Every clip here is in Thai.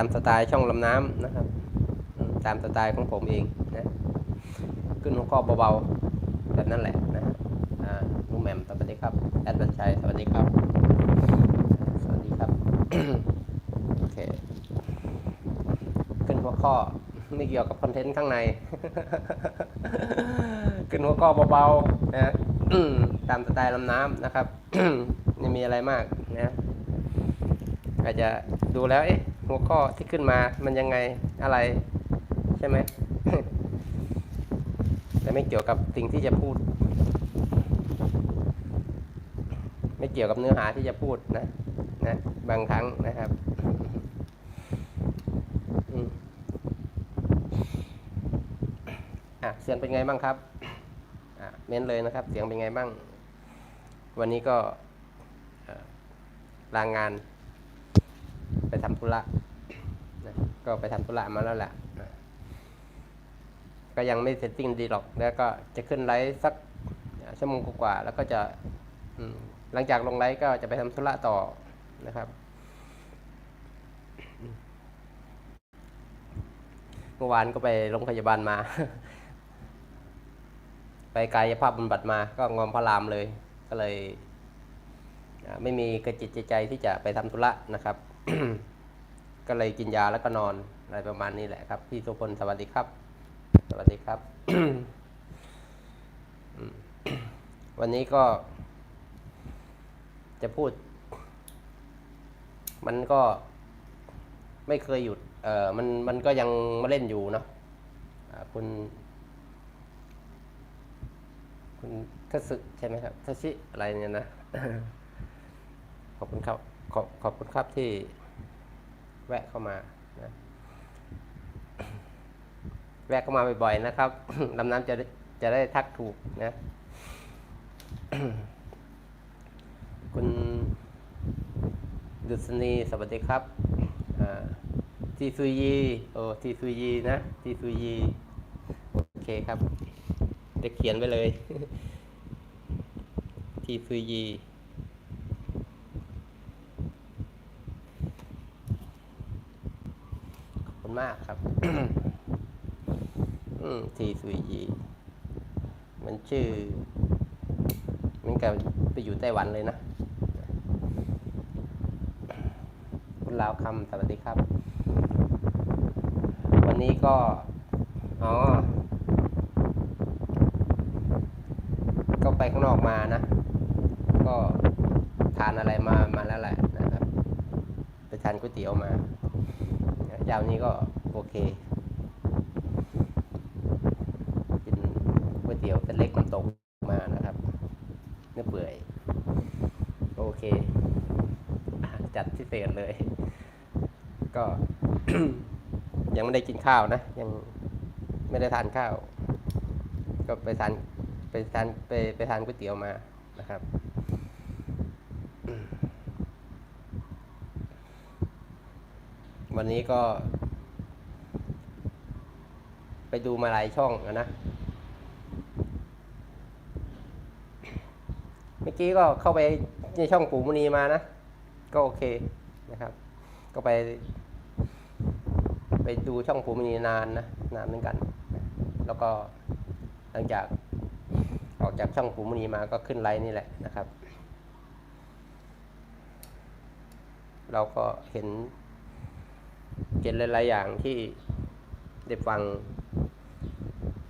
ตามสไตล์ช่องลำน้ำนะครับ ตามสไตล์ของผมเองนะขึ้นหัวข้อเบาๆแบบนั้นแหละนะอ่าลุงแหม่มสวัสดีครับแอดบัญชัยสวัสดีครับ สวัสดีครับโอเคขึ้นหัวข้อไม่เกี่ยวกับคอนเทนต์ข้างใน ขึ้นหัวข้อเบาๆนะตามสไตล์ลำน้ำนะครับไม่มีอะไรมากนะอาจจะดูแล้วเอ๊ะ หัวข้อที่ขึ้นมามันยังไงอะไรใช่ไหมแต่ไม่เกี่ยวกับสิ่งที่จะพูด ไม่เกี่ยวกับเนื้อหาที่จะพูดนะนะบางครั้งนะครับอะเสียงเป็นไงบ้างครับอะเม้นเลยนะครับ เสียงเป็นไงบ้าง วันนี้ก็ลางงาน ไปทำธุระนะก็ไปทำธุระมาแล้วแหละนะก็ยังไม่เซตติ้งดีหรอก แล้วก็จะขึ้นไลฟ์สักชั่วโมงกว่า แล้วก็จะหลังจากลงไลฟ์ก็จะไปทำธุระต่อนะครับเมื่อวานก็ไปโรงพยาบาลมา ไปกายภาพบำบัดมาก็งอมพระรามเลย ก็เลย ไม่มีกระจิตใจที่จะไปทำธุระนะครับ ก็เลยกินยาแล้วก็นอนอะไรประมาณนี้แหละครับ พี่สุพลสวัสดีครับ สวัสดีครับ วันนี้ก็ จะพูด มันก็ไม่เคยหยุด เออมันมันก็ยังมาเล่นอยู่เนาะคุณ คุณทัศใช่ไหมครับทัชิอะไรเนี่ยนะ ขอบคุณครับ ขอบขอบคุณครับที่แวะเข้ามานะแวะเข้ามาบ่อยๆนะครับลำน้ำจะจะได้ทักถูกนะ คุณดุษณีสวัสดีครับทีซุยีโอ้ทีซุยีนะทีซุยีโอเคครับจะเขียนไว้เลยทีซุยียีขอบ คุณมากครับ อืมทีซุยยีมันชื่อ มันกับไปอยู่ไต้หวันเลยนะ คุณลาวคำสวัสดีครับ วันนี้ก็ อ๋อ ก็ไปข้างนอกมานะ ก็ทานอะไรมา มาแล้วแหละนะครับ ไปทานก๋วยเตี๋ยวมา เจ้านี้ก็โอเค กินก๋วยเตี๋ยวเป็นเล็กน้ำตกมานะครับ เนื้อเปื่อย โอเค จัดพิเศษเลย ก็ ยังไม่ได้กินข้าวนะ ยังไม่ได้ทานข้าว ก็ไปทานไปทานไปไปทานก๋วยเตี๋ยวมานะครับ วันนี้ก็ ไปดูมาหลายช่องอะนะ เมื่อกี้ก็เข้าไปในช่องปู่มุนีมานะ ก็โอเคนะครับ ก็ไป ไปดูช่องปู่มุนีนานนะ นานเหมือนกัน แล้วก็หลังจากออกจากช่องปู่มุนีมาก็ขึ้นไลน์นี่แหละนะครับ เราก็เห็น เห็นหลายๆอย่างที่ได้ฟัง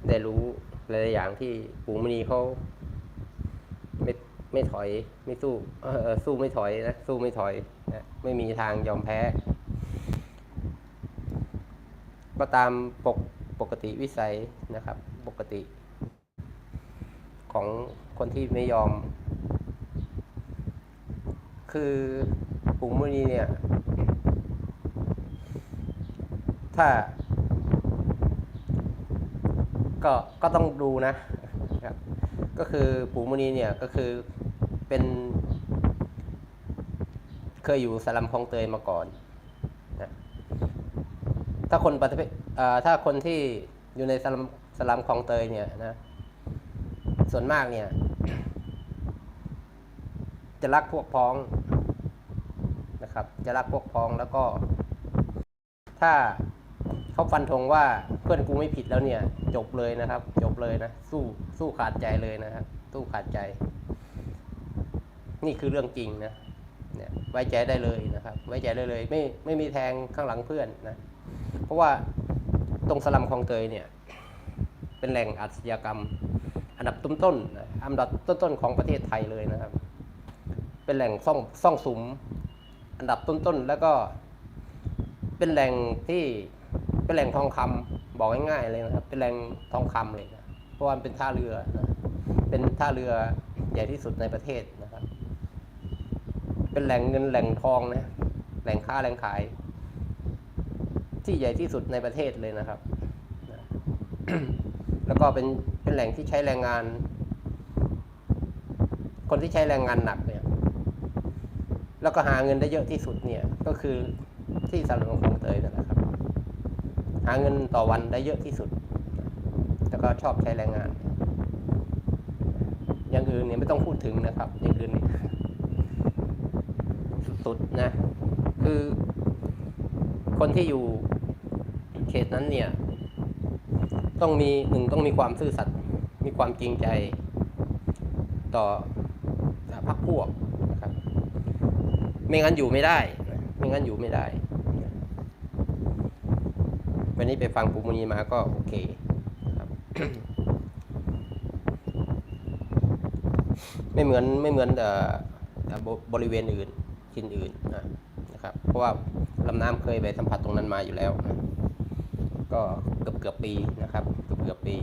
ได้รู้หลายๆอย่างที่ปู่มุนีเขาไม่ไม่ถอยไม่สู้เออสู้ไม่ถอยนะสู้ไม่ถอยนะไม่มีทางยอมแพ้ ก็ตามปกปกติวิสัยนะครับ ปกติ ของคนที่ไม่ยอม คือปู่มุนีเนี่ย ถ้า ก็ก็ต้องดูนะครับ ก็คือปู่มุนีเนี่ยก็คือเป็น เคยอยู่สลัมคลองเตยมาก่อนนะถ้าคนประเถ้าคนที่อยู่ในสลัมสลัมคลองเตยเนี่ยนะ ส่วนมากเนี่ย จะรักพวกพ้องนะครับ จะรักพวกพ้องแล้วก็ถ้า เขาฟันธงว่าเพื่อนกูไม่ผิดแล้วเนี่ย จบเลยนะครับ จบเลยนะสู้สู้ขาดใจเลยนะครับสู้ขาดใจ นี่คือเรื่องจริงนะเนี่ยไว้ใจได้เลยนะครับ ไว้ใจได้เลย ไม่ไม่มีแทงข้างหลังเพื่อนนะ เพราะว่าตรงสลัมคลองเตยเนี่ย เป็นแหล่งอาชญากรรม อันดับต้นๆนอันดับต้นๆของประเทศไทยเลยนะครับ เป็นแหล่งซ่องซ่องสุม อันดับต้นๆแล้วก็เป็นแหล่งที่ เป็นแหล่งทองคำบอกง่ายๆเลยนะครับ เป็นแหล่งทองคำเลยนะเพราะว่าเป็นท่าเรือนะเป็นท่าเรือใหญ่ที่สุดในประเทศนะครับ เป็นแหล่งเงินแหล่งทองนะแหล่งค้าแหล่งขาย ที่ใหญ่ที่สุดในประเทศเลยนะครับ แล้วก็เป็นเป็นแหล่งที่ใช้แรงงาน คนที่ใช้แรงงานหนักเนี่ย แล้วก็หาเงินได้เยอะที่สุดเนี่ย ก็คือที่สาลงคลองเตยนั่นแหละครับ หาเงินต่อวันได้เยอะที่สุด แล้วก็ชอบใช้แรงงาน อย่างอื่นเนี่ยไม่ต้องพูดถึงนะครับ อย่างอื่นนี่สุดๆนะ คือคนที่อยู่เขตนั้นเนี่ย ต้องมีหนึ่งต้องมีความซื่อสัตย์มีความจริงใจต่อพรรคพวกนะครับ ไม่งั้นอยู่ไม่ได้ ไม่งั้นอยู่ไม่ได้ วันนี้ไปฟังปูมุนีมาก็โอเคครับไม่เหมือนไม่เหมือนเอ่อเอ่อบริเวณอื่นทินอื่นนะครับ เพราะว่าลำน้ำเคยไปสัมผัสตรงนั้นมาอยู่แล้วนะก็เกือบเกือบปีนะครับ เกือบเกือบปี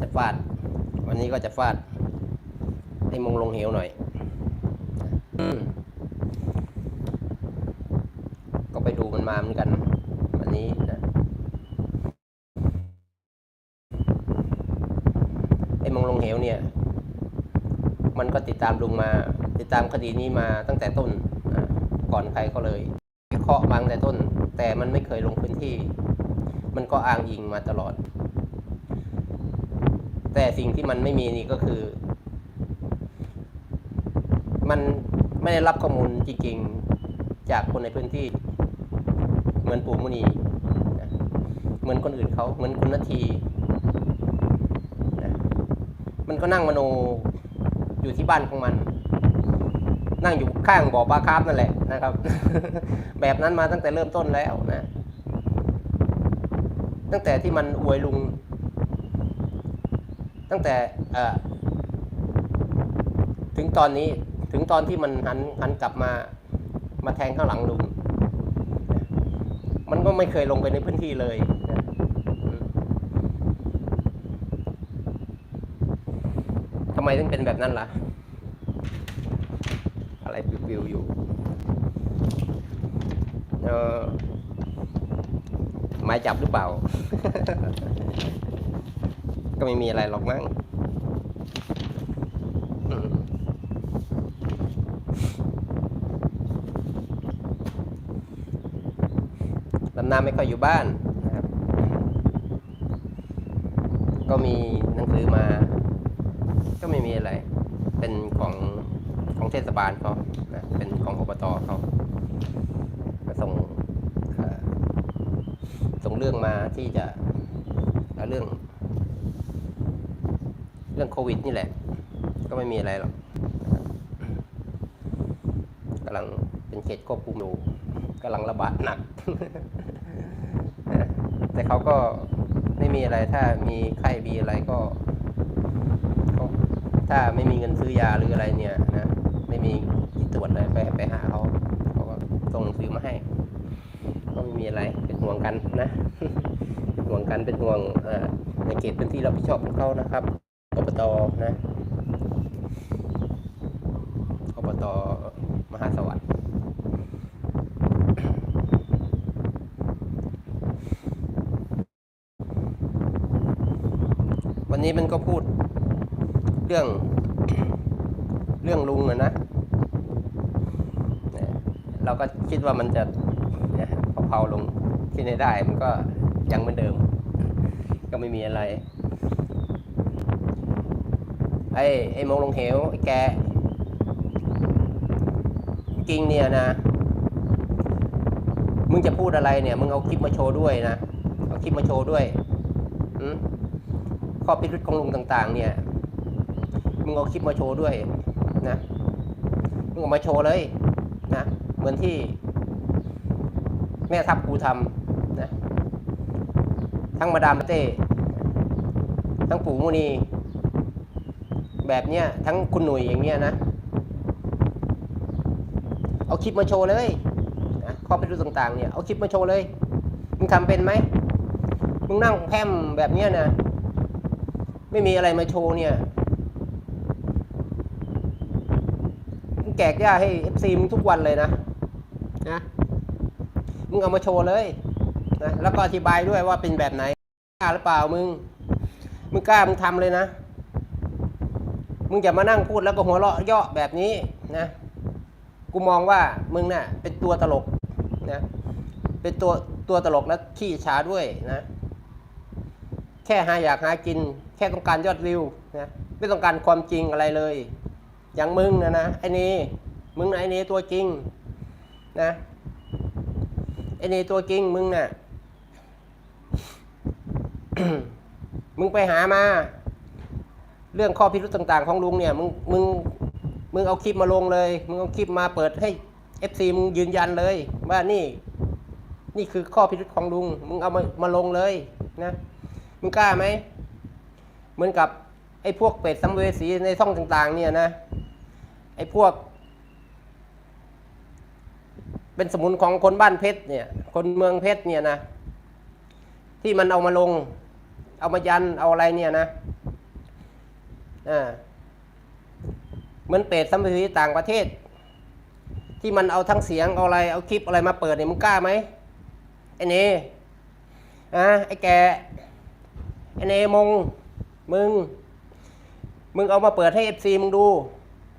จะฟาด วันนี้ก็จะฟาดให้มงลงเหวหน่อย ก็ไปดูมันมาเหมือนกัน วันนี้นะไอ้มองลงเหวเนี่ย มันก็ติดตามลุงมา ติดตามคดีนี้มาตั้งแต่ต้นนะก่อนใครก็เลยวิเคราะห์มาตั้งแต่ต้น แต่มันไม่เคยลงพื้นที่ มันก็อ้างอิงมาตลอด แต่สิ่งที่มันไม่มีนี่ก็คือ มันไม่ได้รับข้อมูลจริงๆจากคนในพื้นที่ เหมือนปู่มุนีนะเหมือนคนอื่นเขาเหมือนคุณนาทีนะมันก็นั่งมโนอยู่ที่บ้านของมัน นั่งอยู่ข้างบ่อปลาคาร์ฟนั่นแหละนะครับ แบบนั้นมาตั้งแต่เริ่มต้นแล้วนะ ตั้งแต่ที่มันอวยลุง ตั้งแต่เออถึงตอนนี้ ถึงตอนที่มันหันหันกลับมามาแทงข้างหลังลุง มันก็ไม่เคยลงไปในพื้นที่เลย ทำไมถึงเป็นแบบนั้นล่ะ อะไรปิวๆอยู่เออหมายจับหรือเปล่า ก็ไม่มีอะไรหรอกมั้งอืมลำ น้ำไม่ค่อยอยู่บ้านนะครับ ก็มีหนังสือมา ก็ไม่มีอะไร เป็นของของเทศบาลเขานะเป็นของอบตเขามาส่งส่งเรื่องมาที่จะเรื่อง เรื่องโควิดนี่แหละ ก็ไม่มีอะไรหรอกกำลังเป็นเขตควบคุมอยู่กำลังระบาดหนัก แต่เขาก็ไม่มีอะไรถ้ามีไข้มีอะไรก็ ถ้าไม่มีเงินซื้อยาหรืออะไรเนี่ยนะไม่มีที่ตรวจเลยไปไปหาเขาเขาก็ส่งหนังสือมาให้ก็ไม่มีอะไรเป็นห่วงกันนะห่วงกันเป็นห่วงอ่อในเขตพื้นที่รับผิดชอบของเขานะครับอบตนะอบตมหาสวัสดิ์วั นี้มันก็พูดเรื่องเรื่องลุงอะนะเนี่ยเราก็คิดว่ามันจะเนี่ยเพาลงที่ไหนได้มันก็ยังเหมือนเดิม ก็ไม่มีอะไร ไอ้ไอ้มงลงเหวไอ้แกจริงเนี่ยนะ มึงจะพูดอะไรเนี่ย มึงเอาคลิปมาโชว์ด้วยนะ เอาคลิปมาโชว์ด้วย ข้อพิรุษของลุงต่าง ๆ เนี่ยมึงเอาคลิปมาโชว์ด้วยนะมึงเอามาโชว์เลยนะเหมือนที่ แม่ทัพกูทำนะทั้งมาดามเต้ทั้งปู่มุนี แบบเนี้ยทั้งคุณหนุ่ยอย่างเงี้ยนะเอาคลิปมาโชว์เลยนะข้อพิรุธต่างๆเนี่ยเอาคลิปมาโชว์เลยมึงทำเป็นไหมมึงนั่งแพมแบบเนี้ยนะ ไม่มีอะไรมาโชว์เนี่ยมึงแจกย่าให้เอฟซีมึงทุกวันเลยนะนะมึงเอามาโชว์เลยนะแล้วก็อธิบายด้วยว่าเป็นแบบไหนกล้าหรือเปล่ามึงมึงกล้ามึงทำเลยนะมึงอย่ามานั่งพูดแล้วก็หัวเราะเยาะแบบนี้นะกูมองว่ามึงน่ะเป็นตัวตลกนะเป็นตัวตัวตลกและขี้ช้าด้วยนะ แค่หาอยากหากิน แค่ต้องการยอดวิวนะไม่ต้องการความจริงอะไรเลย อย่างมึงนะนะไอ้นี่มึงไอ้นี่ตัวจริงนะไอ้นี่ตัวจริงมึงน่ะมึงไปหามา เรื่องข้อพิรุธต่างๆ ของลุงเนี่ย มึงมึงมึงเอาคลิปมาลงเลย มึงเอาคลิปมาเปิดให้เอฟซีมึงยืนยันเลย ว่านี่ นี่คือข้อพิรุธของลุง มึงเอามามาลงเลยนะ มึงกล้าไหม เหมือนกับไอ้พวกเป็ดสัมเวสีในช่องต่าง ๆ เนี่ยนะ ไอ้พวก เป็นสมุนของคนบ้านเพชรเนี่ย คนเมืองเพชรเนี่ยนะ ที่มันเอามาลง เอามายัน เอาอะไรเนี่ยนะ อ่า เหมือนเป็ดสัมเวสีต่างประเทศ ที่มันเอาทั้งเสียง เอาอะไร เอาคลิปอะไรมาเปิดเนี่ยมึงกล้าไหมไอ้เนอะไอ้แก ไอเนมงมึง มึงเอามาเปิดให้เอฟซีมึงดู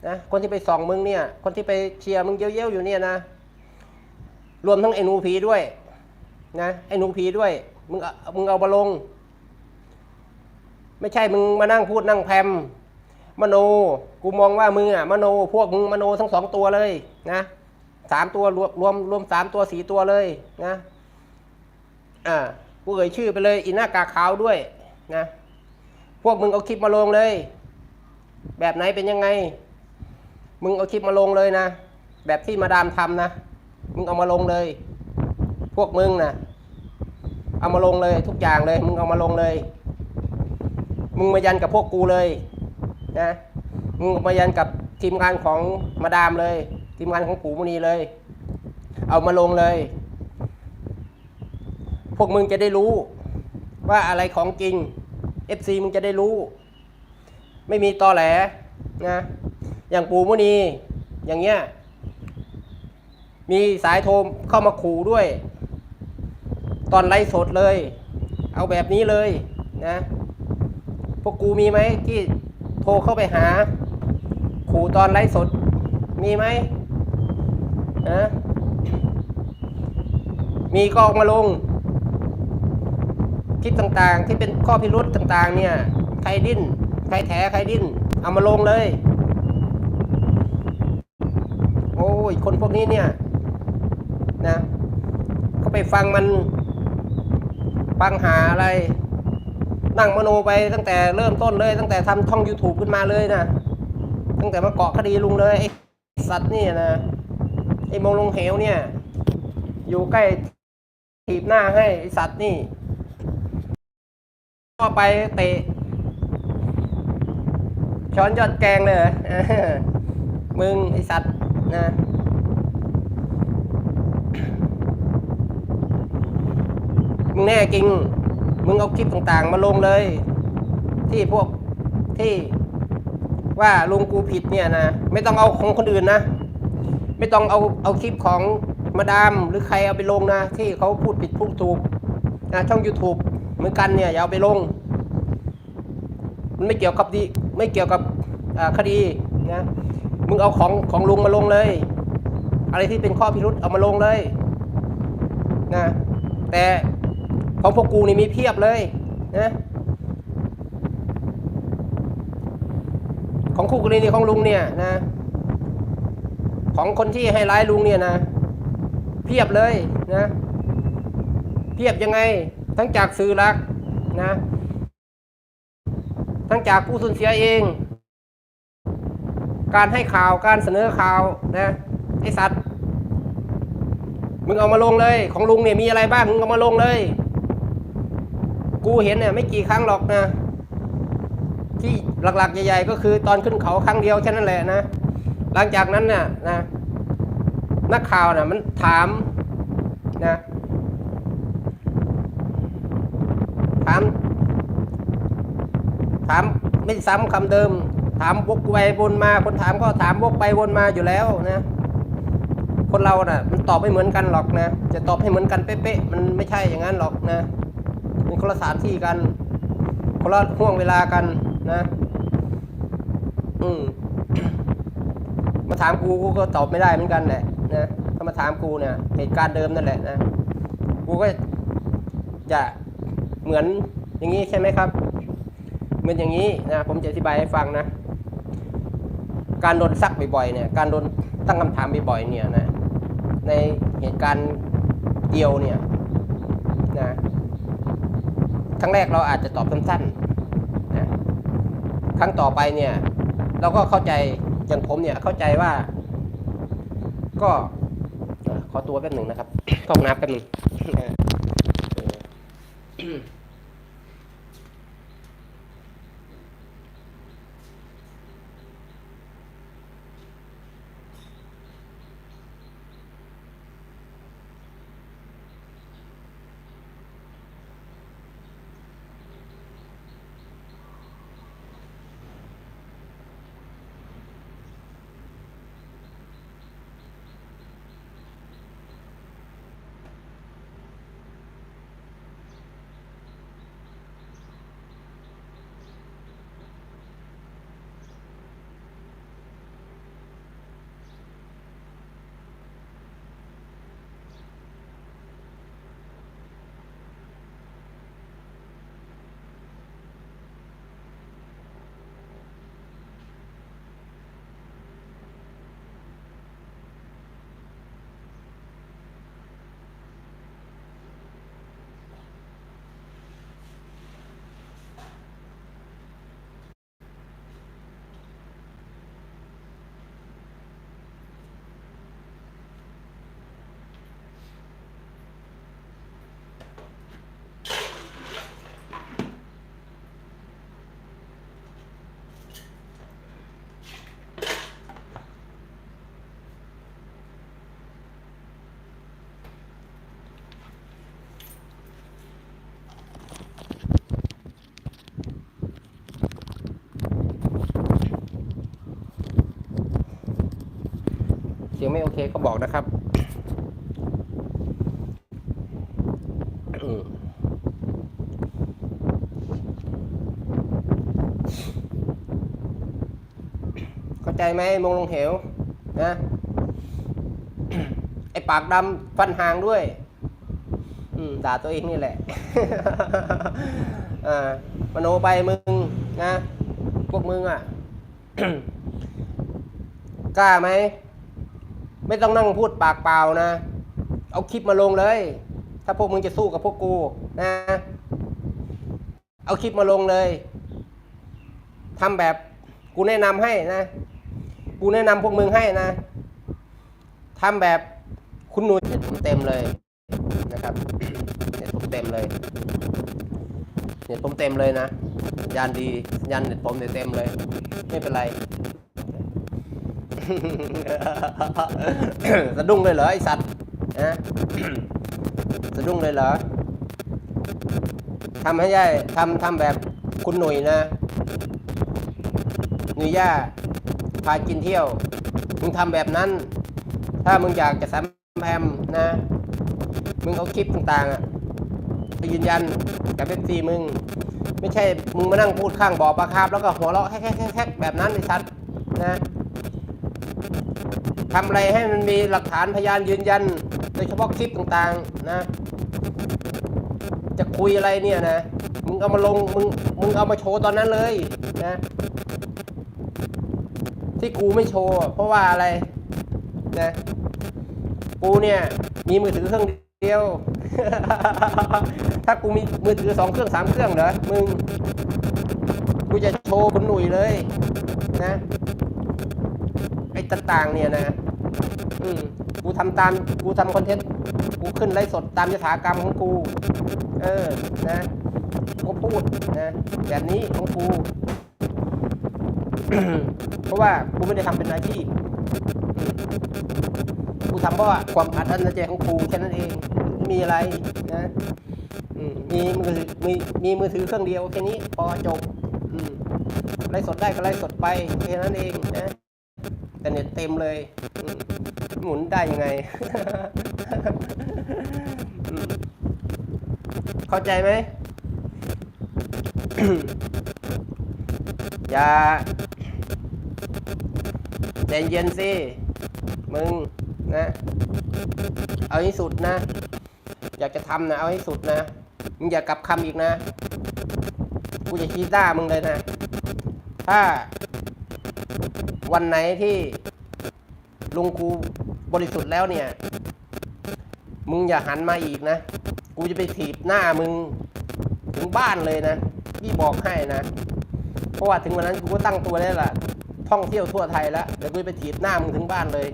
นะคนที่ไปส่องมึงเนี่ย คนที่ไปเชียร์มึงเย้ยวๆอยู่เนี่ยนะ รวมทั้งไอ้นูผีด้วย นะไอ้นูผีด้วย มึงเอามึงเอามาลง ไม่ใช่มึงมานั่งพูดนั่งแพมมโน กูมองว่ามึงอะมโน พวกมึงมโนทั้งสองตัวเลยนะสามตัวรวมรวมรวมสามตัวสี่ตัวเลยนะ อ่า กูเอ่ยชื่อไปเลย อีหน้ากากขาวด้วย นะ พวกมึงเอาคลิปมาลงเลย แบบไหนเป็นยังไง มึงเอาคลิปมาลงเลยนะ แบบที่มาดามทำนะ มึงเอามาลงเลย พวกมึงนะเอามาลงเลยทุกอย่างเลย มึงเอามาลงเลย มึงมายันกับพวกกูเลยนะ มึงมายันกับทีมงานของมาดามเลย ทีมงานของปู่มุนีเลย เอามาลงเลย พวกมึงจะได้รู้ว่าอะไรของจริง FC มึงจะได้รู้ ไม่มีตอแหลนะอย่างปู่มุนีอย่างเงี้ยมีสายโทรเข้ามาขู่ด้วย ตอนไลฟ์สดเลย เอาแบบนี้เลยนะพวกกูมีไหมที่โทรเข้าไปหา ขู่ตอนไลฟ์สดมีไหมนะมีก็ออกมาลง คลิปต่างๆ ที่เป็นข้อพิรุษต่างๆ เนี่ย ใครดิ้น ใครแถใครดิ้น เอามาลงเลย โอ้ย คนพวกนี้เนี่ย นะเขาไปฟังมัน ฟังหาอะไร นั่งมโนไปตั้งแต่เริ่มต้นเลย ตั้งแต่ทำช่อง YouTube ขึ้นมาเลยนะ ตั้งแต่มาเกาะคดีลุงเลยไอ้สัตว์นี่นะ ไอ้มงลงเหวเนี่ย อยู่ใกล้ถีบหน้าให้ไอ้สัตว์นี่ ก็ไปเตะช้อนยอดแกงเลยมึงไอ้สัตว์นะมึงแน่จริง มึงเอาคลิปต่างๆ มาลงเลย ที่พวกที่ว่าลุงกูผิดเนี่ยนะ ไม่ต้องเอาของคนอื่นนะ ไม่ต้องเอาเอาคลิปของมาดามหรือใครเอาไปลงนะ ที่เขาพูดผิดพูดถูกนะช่อง YouTube มือนกันเนี่ยอย่าเอาไปลง มันไม่เกี่ยวกับดีไม่เกี่ยวกับคดีนะมึงเอาของของลุงมาลงเลย อะไรที่เป็นข้อพิรุษเอามาลงเลยนะแต่ของพวกกูนี่มีเพียบเลยนะของคู่กรณีของลุงเนี่ยนะ ของคนที่ให้ร้ายลุงเนี่ยนะ เพียบเลยนะ เพียบยังไง ทั้งจากสื่อหลักนะ ทั้งจากผู้สูญเสียเอง การให้ข่าวการเสนอข่าวนะไอสัตว์มึงเอามาลงเลย ของลุงเนี่ยมีอะไรบ้างมึงเอามาลงเลย กูเห็นเนี่ยไม่กี่ครั้งหรอกนะ ที่หลักๆ ใหญ่ ๆ ก็คือตอนขึ้นเขาครั้งเดียวแค่นั้นแหละนะ หลังจากนั้นน่ะนะนักข่าวน่ะมันถามนะ ถาม ถามไม่ซ้ำคำเดิม ถามวกไปวนมา คนถามก็ถามวกไปวนมาอยู่แล้วนะ คนเราน่ะ มันตอบไม่เหมือนกันหรอกนะจะตอบให้เหมือนกันเป๊ะๆมันไม่ใช่อย่างนั้นหรอกนะมันคนละสถานที่กันคนละห่วงเวลากันนะ อืมมาถามกูกูก็ตอบไม่ได้เหมือนกันแหละนะถ้ามาถามกูเนี่ยเหตุการณ์เดิมนั่นแหละนะกูก็จะเหมือนอย่างนี้ใช่ไหมครับ เหมือนอย่างนี้นะผมจะอธิบายให้ฟังนะ การโดนซักบ่อยๆเนี่ย การโดนตั้งคำถามบ่อยๆเนี่ยนะในเหตุการณ์เดียวเนี่ยนะครั้งแรกเราอาจจะตอบสั้นๆนะครั้งต่อไปเนี่ย เราก็เข้าใจอย่างผมเนี่ยเข้าใจว่า ก็ขอตัวแป๊บหนึ่งนะครับเข้าห้องน้ำแป๊บหนึ่ง ไม่โอเคก็บอกนะครับเข้าใจไหมมงลงเหวนะไอปากดำฟันหางด้วยด่าตัวเองนี่แหละอ่ามโนไปมึงนะ พวกมึงอะ กล้าไหม ไม่ต้องนั่งพูดปากเปล่านะ เอาคลิปมาลงเลย ถ้าพวกมึงจะสู้กับพวกกูนะ เอาคลิปมาลงเลยทำแบบกูแนะนำให้นะ กูแนะนำพวกมึงให้นะทำแบบคุณหนุ่ยเน็ตผมเต็มเลยนะครับเน็ตผมเต็มเลยเน็ตผมเต็มเลยนะสัญญาณดีสัญญาณเน็ตผมเนี่ยเต็มเลย ไม่เป็นไร สะดุ้งเลยเหรอไอสัตว์นะสะดุ้งเลยเหรอทำให้ได้ทำทำแบบคุณหนุ่ยนะหนุ่ยย่าพากินเที่ยว มึงทำแบบนั้น ถ้ามึงอยากจะซ้ำแพมนะ มึงเอาคลิปต่างๆอะไปยืนยันกับเอฟซีมึง ไม่ใช่มึงมานั่งพูดข้างบ่อปลาคาบแล้วก็หัวเราะแฮกๆๆแบบนั้นไอสัตว์นะ ทำอะไรให้มันมีหลักฐานพยานยืนยัน โดยเฉพาะคลิปต่างๆนะ จะคุยอะไรเนี่ยนะ มึงเอามาลง มึง มึงเอามาโชว์ตอนนั้นเลยนะ ที่กูไม่โชว์ เพราะว่าอะไรนะ กูเนี่ย มีมือถือเครื่องเดียว ถ้ากูมีมือถือสองเครื่องสามเครื่องเหรอ มึง กูจะโชว์คุณหนุ่ยเลยนะ ไอ้ต่างๆเนี่ยนะอืมกูทำตามกูทำคอนเทนต์กูขึ้นไลฟ์สดตามยถากรรมของกู เออนะกูพูดนะแบบนี้ของกู เพราะว่ากูไม่ได้ทำเป็นอาชีพกูทำเพราะว่าความอัดอั้นใจของกูแค่นั้นเองมีอะไรนะมีมือถือมีมีมือถือเครื่องเดียวแค่นี้พอจบไลฟ์สดได้ก็ไลฟ์สดไปแค่นั้นเองนะ แต่เน็ตเต็มเลย หมุนได้ยังไง เข้าใจไหมอย่าใจเย็นสิมึงนะ เอาให้สุดนะ อยากจะทำนะ เอาให้สุดนะมึงอย่ากลับคำอีกนะ กูจะชี้หน้ามึงเลยนะ ถ้า วันไหนที่ลุงกูบริสุทธิ์แล้วเนี่ย มึงอย่าหันมาอีกนะ กูจะไปถีบหน้ามึงถึงบ้านเลยนะพี่บอกให้นะ เพราะว่าถึงวันนั้นกูก็ตั้งตัวได้ละท่องเที่ยวทั่วไทยแล้วเดี๋ยวกูไปถีบหน้ามึงถึงบ้านเลย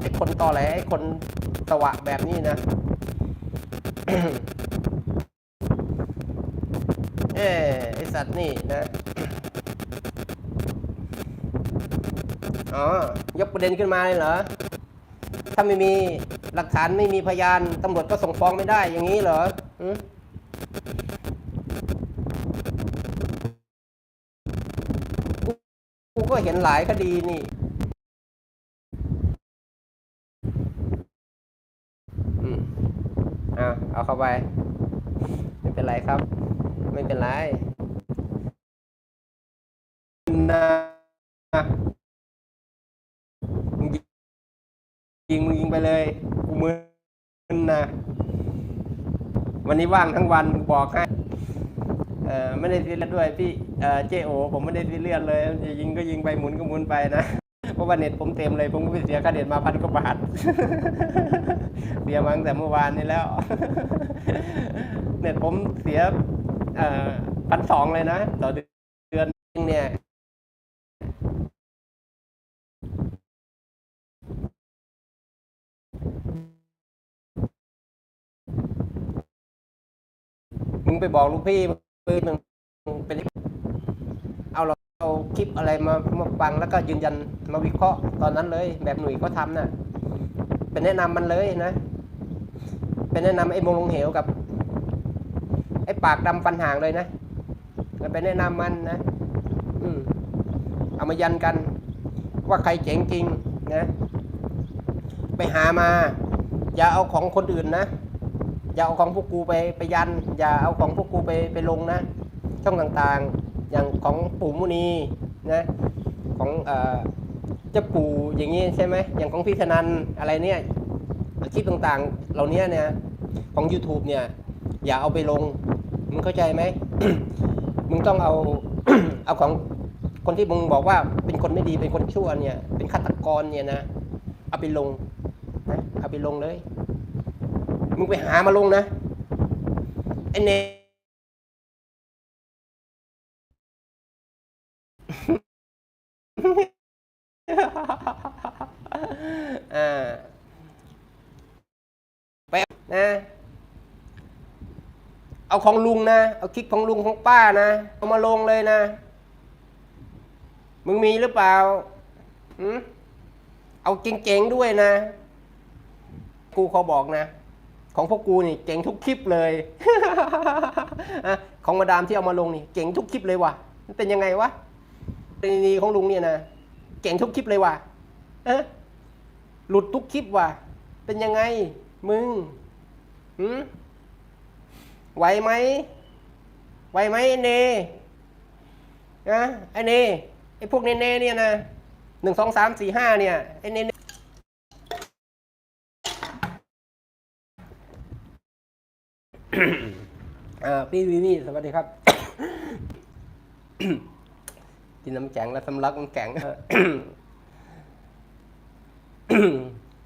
ไอ้คนตอแหลไอ้คนสวะแบบนี้นะเออไอสัตว์นี่นะ อ๋อยกประเด็นขึ้นมาเลยเหรอ ถ้าไม่มีหลักฐานไม่มีพยานตำรวจก็ส่งฟ้องไม่ได้อย่างนี้เหรอหือกูก็เห็นหลายคดีนี่อืมเอาเอาเข้าไป ไม่เป็นไรครับ ไม่เป็นไรนะ ยิงมึงยิงไปเลยกูมือนะ วันนี้ว่างทั้งวันบอกให้เออไม่ได้ซีเรียสด้วยพี่เออเจโอ ผมไม่ได้ซีเรียสเลยจะยิงก็ยิงไปหมุนก็หมุนไปนะเพราะว่าเน็ตผมเต็มเลยผมก็ไปเสียค่าเน็ตมาพันกว่าบาทเสียมาตั้งแต่เมื่อวานนี้แล้ว เน็ตผมเสียพันสองเลยนะ ต่อเดือนเนี่ย มึงไปบอกลูกพี่มึงมึงเป็นเอาเราเอาคลิปอะไรมามาฟังแล้วก็ยืนยันมาวิเคราะห์ตอนนั้นเลย แบบหนุ่ยเขาทำน่ะเป็นแนะนำมันเลยนะ เป็นแนะนำไอ้มงลงเหวกับ ไอ้ปากดำฟันห่างเลยนะมันเป็นแนะนำมันนะอืมเอามายันกัน ว่าใครเจ๋งจริงนะ ไปหามา อย่าเอาของคนอื่นนะ อย่าเอาของพวกกูไปไปยัน อย่าเอาของพวกกูไปไปลงนะ ช่องต่างๆ อย่างของปู่มุนีนะของเอ่อเจ้าปู่อย่างนี้ใช่ไหมอย่างของพี่ธนันอะไรเนี่ยคลิปต่างๆ เหล่านี้เนี่ยของ YouTube เนี่ย อย่าเอาไปลง มึงเข้าใจไหมมึงต้องเอาเอาของคนที่มึงบอกว่าเป็นคนไม่ดีเป็นคนชั่วเนี่ย เป็นฆาตกรเนี่ยนะ เอาไปลง เอาไปลงเลย มึงไปหามาลงนะไอเนอ่าไปนะ เอาของลุงนะ เอาคลิปของลุงของป้านะ เอามาลงเลยนะ มึงมีหรือเปล่า เอาเจ๋งๆด้วยนะ กูเขาบอกนะ ของพวกกูนี่เก่งทุกคลิปเลย ของมาดามที่เอามาลงนี่เก่งทุกคลิปเลยว่ะเป็นยังไงวะกรณีของลุงเนี่ยนะเก่งทุกคลิปเลยว่ะเอะหลุดทุกคลิปว่ะ เป็นยังไง มึงหืมไหวไหมไหวไหมไอ้เนนะไอ้เนไอ้พวกเนเนเนี่ยนะหนึ่งสองสามสี่ห้าเนี่ยไอ้เน พี่วีวีสวัสดีครับกินน้ำแข็งแล้วสำลักน้ำแข็ง